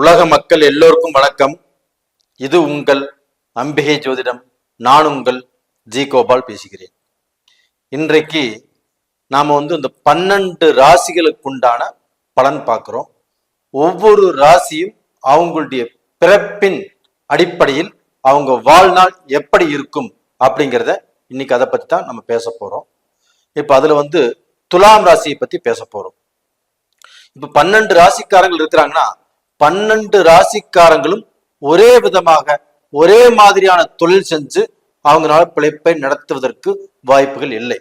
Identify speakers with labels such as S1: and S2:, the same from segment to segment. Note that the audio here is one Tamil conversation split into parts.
S1: உலக மக்கள் எல்லோருக்கும் வணக்கம். இது உங்கள் அம்பிகை ஜோதிடம். நான் உங்கள் ஜி கோபால் பேசுகிறேன். இன்றைக்கு நாம் வந்து இந்த பன்னெண்டு ராசிகளுக்குண்டான பலன் பார்க்குறோம். ஒவ்வொரு ராசியும் அவங்களுடைய பிறப்பின் அடிப்படையில் அவங்க வாழ்நாள் எப்படி இருக்கும் அப்படிங்கிறத இன்னைக்கு அதை பற்றி தான் நம்ம பேச போகிறோம் இப்போ அதில் வந்து துலாம் ராசியை பற்றி பேச போகிறோம் இப்போ பன்னெண்டு ராசிக்காரங்கள் இருக்கிறாங்கன்னா பன்னெண்டு ராசிக்காரங்களும் ஒரே விதமாக ஒரே மாதிரியான தொழில் செஞ்சு அவங்களால பிழைப்பை நடத்துவதற்கு வாய்ப்புகள் இல்லை.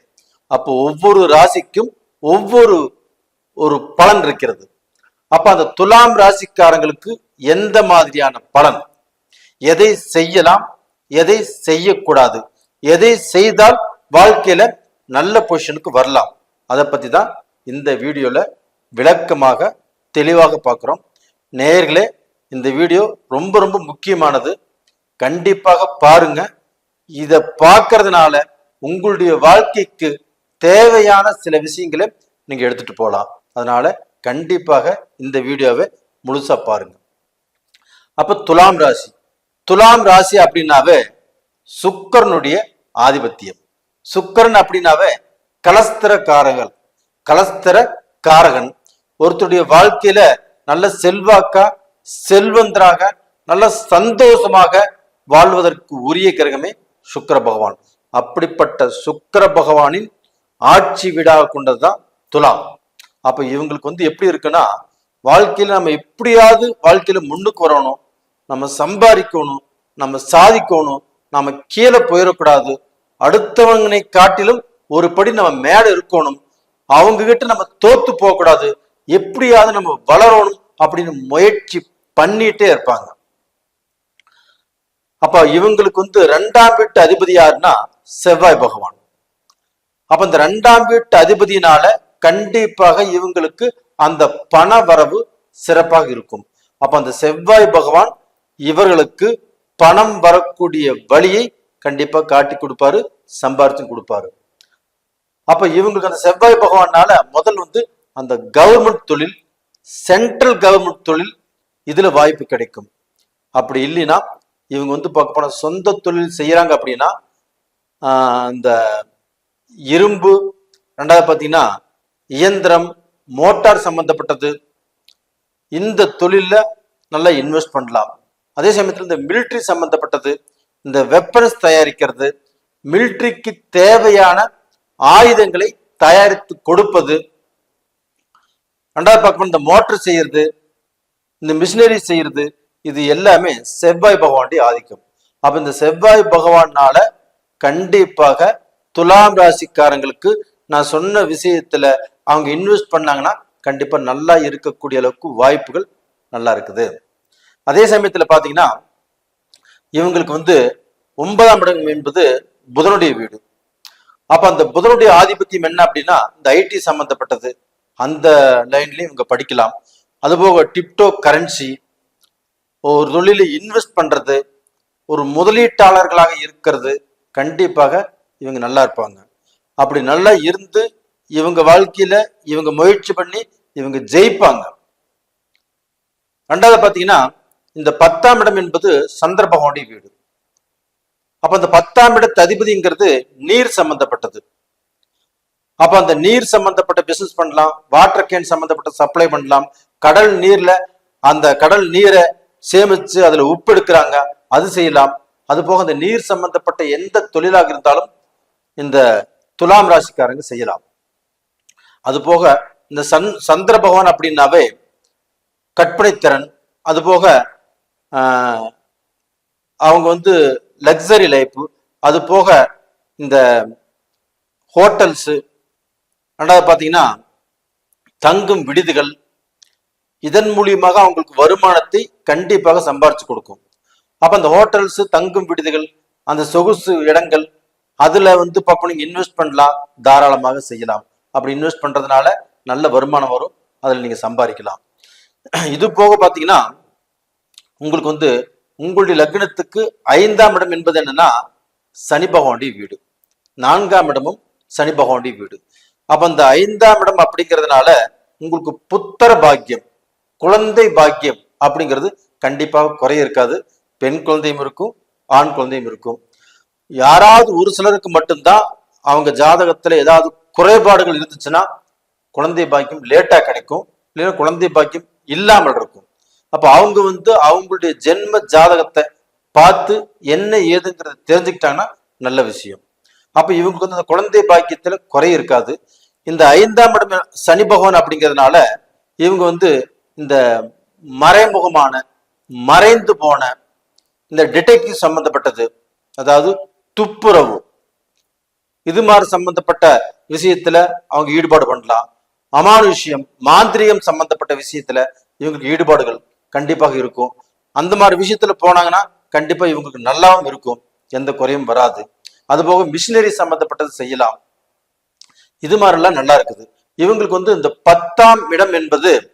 S1: அப்போ ஒவ்வொரு ராசிக்கும் ஒவ்வொரு ஒரு பலன் இருக்கிறது. அப்ப அந்த துலாம் ராசிக்காரங்களுக்கு எந்த மாதிரியான பலன்? எதை செய்யலாம் எதை செய்யக்கூடாது? எதை செய்தால் வாழ்க்கையில நல்ல பொசிஷனுக்கு வரலாம்? அதை பத்தி தான் இந்த வீடியோல விளக்கமாக தெளிவாக பார்க்குறோம். நேயர்களே இந்த வீடியோ ரொம்ப ரொம்ப முக்கியமானது. கண்டிப்பாக பாருங்க. இதை பார்க்கறதுனால உங்களுடைய வாழ்க்கைக்கு தேவையான சில விஷயங்களை நீங்க எடுத்துட்டு போகலாம் அதனால கண்டிப்பாக இந்த வீடியோவை முழுசா பாருங்க. அப்ப துலாம் ராசி. துலாம் ராசி அப்படின்னாவே சுக்கரனுடைய ஆதிபத்தியம். சுக்கரன் அப்படின்னாவே கலஸ்திர காரகன் கலஸ்திர காரகன் ஒருத்தருடைய வாழ்க்கையில நல்ல செல்வாக்கா செல்வந்தராக நல்ல சந்தோஷமாக வாழ்வதற்கு உரிய கிரகமே சுக்கர பகவான். அப்படிப்பட்ட சுக்கர பகவானின் ஆட்சி வீடாக கொண்டதுதான் துலாம். அப்ப இவங்களுக்கு வந்து எப்படி இருக்குன்னா வாழ்க்கையில நம்ம எப்படியாவது வாழ்க்கையில முன்னுக்கு வரணும். நம்ம சம்பாதிக்கணும் நம்ம சாதிக்கணும் நம்ம கீழே போயிடக்கூடாது. அடுத்தவங்களை காட்டிலும் ஒரு படி நம்ம மேல இருக்கணும். அவங்க கிட்ட நம்ம தோத்து போகக்கூடாது. எப்படியாவது நம்ம வளரணும் அப்படின்னு முயற்சி பண்ணிட்டே இருப்பாங்க. அப்ப இவங்களுக்கு வந்து ரெண்டாம் வீட்டு அதிபதி யாருன்னா செவ்வாய் பகவான். அப்ப இந்த ரெண்டாம் வீட்டு அதிபதியினால கண்டிப்பாக இவங்களுக்கு அந்த பண வரவு சிறப்பாக இருக்கும். அப்ப அந்த செவ்வாய் பகவான் இவர்களுக்கு பணம் வரக்கூடிய வழியை கண்டிப்பா காட்டி கொடுப்பாரு சம்பாரிச்சும் கொடுப்பாரு. அப்ப இவங்களுக்கு அந்த செவ்வாய் பகவானால முதல் வந்து அந்த கவர்மெண்ட் தொழில் சென்ட்ரல் கவர்மெண்ட் தொழில் இதில் வாய்ப்பு கிடைக்கும். அப்படி இல்லைன்னா இவங்க வந்து பார்க்க போனால் சொந்த தொழில் செய்கிறாங்க அப்படின்னா இந்த இரும்பு ரெண்டாவது பார்த்தீங்கன்னா இயந்திரம் மோட்டார் சம்பந்தப்பட்டது. இந்த தொழிலில் நல்லா இன்வெஸ்ட் பண்ணலாம். அதே சமயத்தில் இந்த மிலிட்ரி சம்பந்தப்பட்டது இந்த வெப்பன்ஸ் தயாரிக்கிறது மிலிட்ரிக்கு தேவையான ஆயுதங்களை தயாரித்து கொடுப்பது ரெண்டாவது பார்க்கணும் இந்த மோட்டர் செய்யறது இந்த மிஷினரி செய்யறது இது எல்லாமே செவ்வாய் பகவானுடைய ஆதிக்கம். அப்ப இந்த செவ்வாய் பகவானால கண்டிப்பாக துலாம் ராசிக்காரங்களுக்கு நான் சொன்ன விஷயத்துல அவங்க இன்வெஸ்ட் பண்ணாங்கன்னா கண்டிப்பா நல்லா இருக்கக்கூடிய அளவுக்கு வாய்ப்புகள் நல்லா இருக்குது. அதே சமயத்துல பாத்தீங்கன்னா இவங்களுக்கு வந்து ஒன்பதாம் இடம் என்பது புதனுடைய வீடு. அப்ப அந்த புதனுடைய ஆதிபத்தியம் என்ன அப்படின்னா இந்த ஐடி சம்பந்தப்பட்டது. அந்த லைன்லேயும் இவங்க படிக்கலாம். அதுபோக டிப்டோ கரன்சி ஒரு தொழிலில் இன்வெஸ்ட் பண்ணுறது ஒரு முதலீட்டாளர்களாக இருக்கிறது கண்டிப்பாக இவங்க நல்லா இருப்பாங்க. அப்படி நல்லா இருந்து இவங்க வாழ்க்கையில் இவங்க முயற்சி பண்ணி இவங்க ஜெயிப்பாங்க. ரெண்டாவது பார்த்தீங்கன்னா இந்த பத்தாம் இடம் என்பது சந்திர பகவானுடைய வீடு. அப்ப அந்த பத்தாம் இடத்து அதிபதிங்கிறது நீர் சம்பந்தப்பட்டது. அப்ப அந்த நீர் சம்பந்தப்பட்ட பிசினஸ் பண்ணலாம் வாட்டர் கேன் சம்பந்தப்பட்ட சப்ளை பண்ணலாம். கடல் நீர்ல அந்த கடல் நீரை சேமிச்சு அதுல உப்பு எடுக்கிறாங்க அது செய்யலாம். அது போக அந்த நீர் சம்பந்தப்பட்ட எந்த தொழிலாக இருந்தாலும் இந்த துலாம் ராசிக்காரங்க செய்யலாம். அது போக இந்த சன் சந்திர பகவான் அப்படின்னாவே கற்பனைத்திறன் அது போக அவங்க வந்து லக்ஸரி லைஃப் அது போக இந்த ஹோட்டல்ஸு ரெண்டாவது பார்த்தீங்கன்னா தங்கும் விடுதிகள் இதன் மூலியமாக அவங்களுக்கு வருமானத்தை கண்டிப்பாக சம்பாரிச்சு கொடுக்கும். அப்போ அந்த ஹோட்டல்ஸ் தங்கும் விடுதிகள் அந்த சொகுசு இடங்கள் அதில் வந்து பார்ப்போம் நீங்கள் இன்வெஸ்ட் பண்ணலாம் தாராளமாக செய்யலாம். அப்படி இன்வெஸ்ட் பண்ணுறதுனால நல்ல வருமானம் வரும் அதில் நீங்கள் சம்பாதிக்கலாம். இது போக பார்த்தீங்கன்னா உங்களுக்கு வந்து உங்களுடைய லக்னத்துக்கு ஐந்தாம் இடம் என்பது என்னன்னா சனி பகவானுடைய வீடு. நான்காம் இடமும் சனி பகவானுடைய வீடு. அப்ப அந்த ஐந்தாம் இடம் அப்படிங்கிறதுனால உங்களுக்கு புத்தர பாக்கியம் குழந்தை பாக்கியம் அப்படிங்கிறது கண்டிப்பாக குறைய இருக்காது. பெண் குழந்தையும் இருக்கும் ஆண் குழந்தையும் இருக்கும். யாராவது ஒரு சிலருக்கு மட்டும்தான் அவங்க ஜாதகத்துல ஏதாவது குறைபாடுகள் இருந்துச்சுன்னா குழந்தை பாக்கியம் லேட்டா கிடைக்கும். இல்லைன்னா குழந்தை பாக்கியம் இல்லாமல் இருக்கும். அப்ப அவங்க வந்து அவங்களுடைய ஜென்ம ஜாதகத்தை பார்த்து என்ன ஏதுங்கிறத தெரிஞ்சுக்கிட்டாங்கன்னா நல்ல விஷயம். அப்ப இவங்களுக்கு வந்து அந்த குழந்தை பாக்கியத்துல குறை இருக்காது. இந்த ஐந்தாம் இடம் சனி பகவான் அப்படிங்கிறதுனால இவங்க வந்து இந்த மறைமுகமான மறைந்து போன இந்த டிடெக்டிவ் சம்பந்தப்பட்டது அதாவது துப்புரவு. இது மாதிரி சம்பந்தப்பட்ட விஷயத்துல அவங்க ஈடுபாடு பண்ணலாம். அமானுஷ்யம் மாந்திரியம் சம்பந்தப்பட்ட விஷயத்துல இவங்களுக்கு ஈடுபாடுகள் கண்டிப்பாக இருக்கும். அந்த மாதிரி விஷயத்துல போனாங்கன்னா கண்டிப்பா இவங்களுக்கு நல்லாவும் இருக்கும். எந்த குறையும் வராது. அதுபோக மிஷினரி சம்பந்தப்பட்டது செய்யலாம். இது மாதிரிலாம் நல்லா இருக்குது. இவங்களுக்கு வந்து இந்த பத்தாம் இடம் என்பது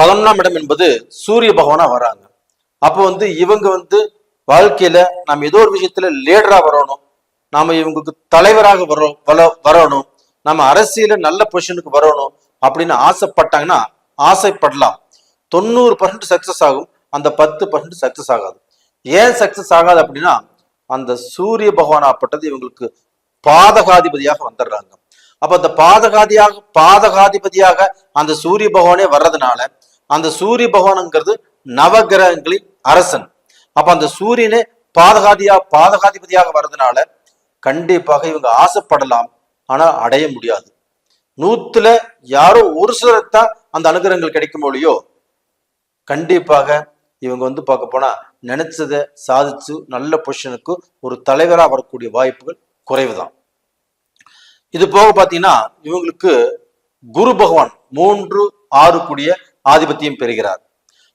S1: பதினொன்றாம் இடம் என்பது சூரிய பகவானா வராங்க. அப்போ வந்து இவங்க வந்து வாழ்க்கையில நாம் ஏதோ ஒரு விஷயத்துல லீடரா வரணும். நாம இவங்களுக்கு தலைவராக வரோம் வர- வரணும். நம்ம அரசியல நல்ல பொசிஷனுக்கு வரணும் அப்படின்னு ஆசைப்பட்டாங்கன்னா ஆசைப்படலாம். தொண்ணூறு பர்சன்ட் சக்சஸ் ஆகும். அந்த பத்து பர்சன்ட் சக்சஸ் ஆகாது. ஏன் சக்சஸ் ஆகாது அப்படின்னா அந்த சூரிய பகவான் ஆப்பட்டது இவங்களுக்கு பாதகாதிபதியாக வந்துடுறாங்க. அப்ப அந்த பாதகாதியாக பாதகாதிபதியாக அந்த சூரிய பகவானே வர்றதுனால அந்த சூரிய பகவானுங்கிறது நவகிரகங்களின் அரசன். அப்ப அந்த சூரியனே பாதகாதியா பாதகாதிபதியாக வர்றதுனால கண்டிப்பாக இவங்க ஆசைப்படலாம். ஆனா அடைய முடியாது. நூத்துல யாரோ ஒரு சிலர்தான் அந்த அனுகிரகங்கள் கிடைக்கும் மொழியோ கண்டிப்பாக இவங்க வந்து பார்க்க போனா நினைச்சதை சாதிச்சு நல்ல பொசிஷனுக்கு ஒரு தலைவராக வரக்கூடிய வாய்ப்புகள் குறைவு தான் இது போக பார்த்தீங்கன்னா இவங்களுக்கு குரு பகவான் மூன்று ஆறு கூடிய ஆதிபத்தியம் பெறுகிறார்.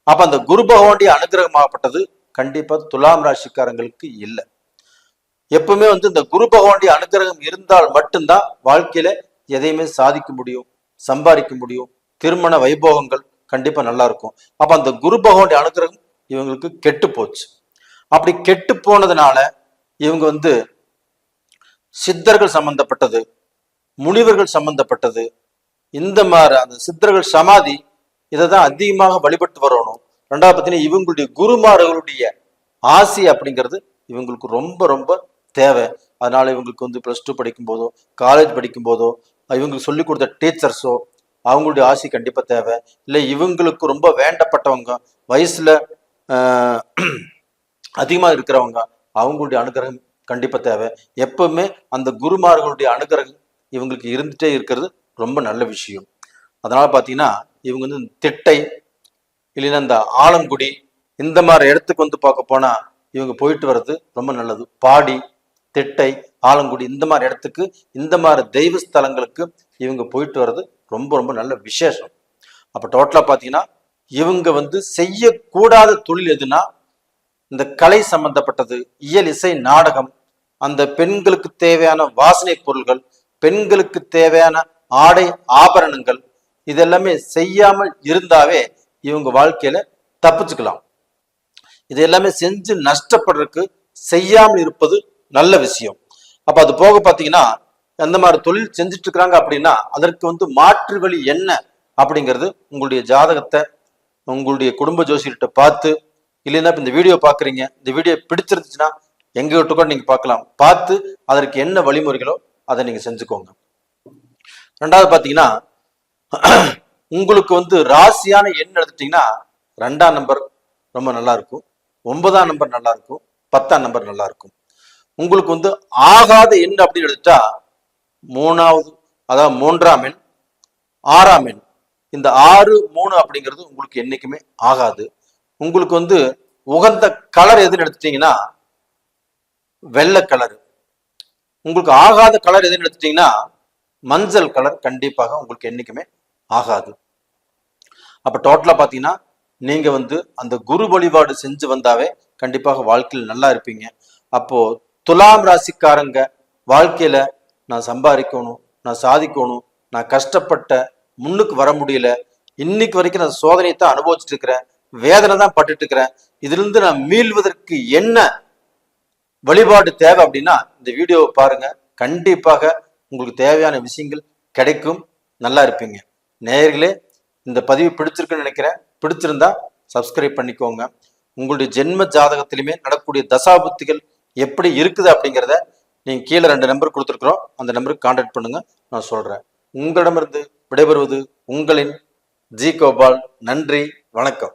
S1: அப்ப அந்த குரு பகவானுடைய அனுகிரகமாகப்பட்டது கண்டிப்பா துலாம் ராசிக்காரங்களுக்கு இல்லை. எப்பவுமே வந்து இந்த குரு பகவானுடைய அனுகிரகம் இருந்தால் மட்டும்தான் வாழ்க்கையில எதையுமே சாதிக்க முடியும் சம்பாதிக்க முடியும். திருமண வைபோகங்கள் கண்டிப்பா நல்லா இருக்கும் அப்ப அந்த குரு பகவானுடைய அனுகிரகம் இவங்களுக்கு கெட்டு போச்சு. அப்படி கெட்டு போனதுனால இவங்க வந்து சித்தர்கள் சம்பந்தப்பட்டது முனிவர்கள் சம்பந்தப்பட்டது இந்த மாதிரி அந்த சித்தர்கள் சமாதி இதை தான் அதிகமாக வழிபட்டு வரணும். ரெண்டாவது பார்த்தீங்கன்னா இவங்களுடைய குருமார்களுடைய ஆசி அப்படிங்கிறது இவங்களுக்கு ரொம்ப ரொம்ப தேவை. அதனால இவங்களுக்கு வந்து ப்ளஸ் டூ படிக்கும் போதோ காலேஜ் படிக்கும் போதோ இவங்களுக்கு சொல்லிக் கொடுத்த டீச்சர்ஸோ அவங்களுடைய ஆசி கண்டிப்பாக தேவை. இல்லை இவங்களுக்கு ரொம்ப வேண்டப்பட்டவங்க வயசுல அதிகமாக இருக்கிறவங்க அவங்களுடைய அனுகிரகம் கண்டிப்பாக தேவை. எப்பவுமே அந்த குருமார்களுடைய அனுகிரகம் இவங்களுக்கு இருந்துகிட்டே இருக்கிறது ரொம்ப நல்ல விஷயம். அதனால் பார்த்தீங்கன்னா இவங்க வந்து திட்டை இல்லைன்னா இந்த ஆலங்குடி இந்த மாதிரி இடத்துக்கு வந்து பார்க்க போனால் இவங்க போயிட்டு வர்றது ரொம்ப நல்லது. பாடி திட்டை ஆலங்குடி இந்த மாதிரி இடத்துக்கு இந்த மாதிரி தெய்வ ஸ்தலங்களுக்கு இவங்க போயிட்டு வர்றது ரொம்ப ரொம்ப நல்ல விசேஷம். அப்போ டோட்டலாக பார்த்தீங்கன்னா இவங்க வந்து செய்யக்கூடாத தொழில் எதுனா இந்த கலை சம்பந்தப்பட்டது இயல் இசை நாடகம் அந்த பெண்களுக்கு தேவையான வாசனை பொருள்கள் பெண்களுக்கு தேவையான ஆடை ஆபரணங்கள் இதெல்லாமே செய்யாமல் இருந்தாவே இவங்க வாழ்க்கையில தப்பிச்சுக்கலாம். இது எல்லாமே செஞ்சு நஷ்டப்படுறதுக்கு செய்யாமல் இருப்பது நல்ல விஷயம். அப்ப அது போக பாத்தீங்கன்னா அந்த மாதிரி தொழில் செஞ்சுட்டு இருக்கிறாங்க அப்படின்னா அதற்கு வந்து மாற்று வழி என்ன அப்படிங்கிறது உங்களுடைய ஜாதகத்தை உங்களுடைய குடும்ப ஜோசியர்கிட்ட பார்த்து இல்லைன்னா இப்போ இந்த வீடியோ பார்க்குறீங்க இந்த வீடியோ பிடிச்சிருந்துச்சுன்னா எங்க விட்டு கூட நீங்க பார்க்கலாம். பார்த்து அதற்கு என்ன வழிமுறைகளோ அதை நீங்க செஞ்சுக்கோங்க. ரெண்டாவது பார்த்தீங்கன்னா உங்களுக்கு வந்து ராசியான எண் எடுத்துட்டீங்கன்னா ரெண்டாம் நம்பர் ரொம்ப நல்லா இருக்கும். ஒன்பதாம் நம்பர் நல்லா இருக்கும். பத்தாம் நம்பர் நல்லா இருக்கும். உங்களுக்கு வந்து ஆகாத எண் அப்படின்னு எடுத்துட்டா மூணாவது அதாவது மூன்றாம் எண் ஆறாம் எண். இந்த ஆறு மூணு அப்படிங்கிறது உங்களுக்கு என்றைக்குமே ஆகாது. உங்களுக்கு வந்து உகந்த கலர் எதுன்னு எடுத்துட்டீங்கன்னா வெள்ளை கலர் உங்களுக்கு ஆகாத கலர் எதுன்னு எடுத்துட்டீங்கன்னா மஞ்சள் கலர் கண்டிப்பாக உங்களுக்கு என்றைக்குமே ஆகாது. அப்போ டோட்டலாக பார்த்தீங்கன்னா நீங்கள் வந்து அந்த குரு வழிபாடு செஞ்சு வந்தாவே கண்டிப்பாக வாழ்க்கையில் நல்லா இருப்பீங்க. அப்போது துலாம் ராசிக்காரங்க வாழ்க்கையில நான் சம்பாதிக்கணும் நான் சாதிக்கணும் நான் கஷ்டப்பட்ட முன்னுக்கு வர முடியல இன்னைக்கு வரைக்கும் நான் சோதனையை தான் அனுபவிச்சுட்டு இருக்கிறேன். வேதனை தான் பட்டுட்டு இருக்கிறேன். இதிலிருந்து நான் மீள்வதற்கு என்ன வழிபாடு தேவை அப்படின்னா இந்த வீடியோவை பாருங்க. கண்டிப்பாக உங்களுக்கு தேவையான விஷயங்கள் கிடைக்கும். நல்லா இருப்பீங்க. நேயர்களே இந்த பதிவு பிடிச்சிருக்குன்னு நினைக்கிறேன். பிடிச்சிருந்தா சப்ஸ்கிரைப் பண்ணிக்கோங்க. உங்களுடைய ஜென்ம ஜாதகத்திலுமே நடக்கக்கூடிய தசாபுத்திகள் எப்படி இருக்குது அப்படிங்கிறத நீங்கள் கீழே ரெண்டு நம்பர் கொடுத்துருக்குறோம். அந்த நம்பருக்கு கான்டாக்ட் பண்ணுங்க. நான் சொல்கிறேன் உங்களிடமிருந்து விடைபெறுவது உங்களின் ஜி கோபால். நன்றி. வணக்கம்.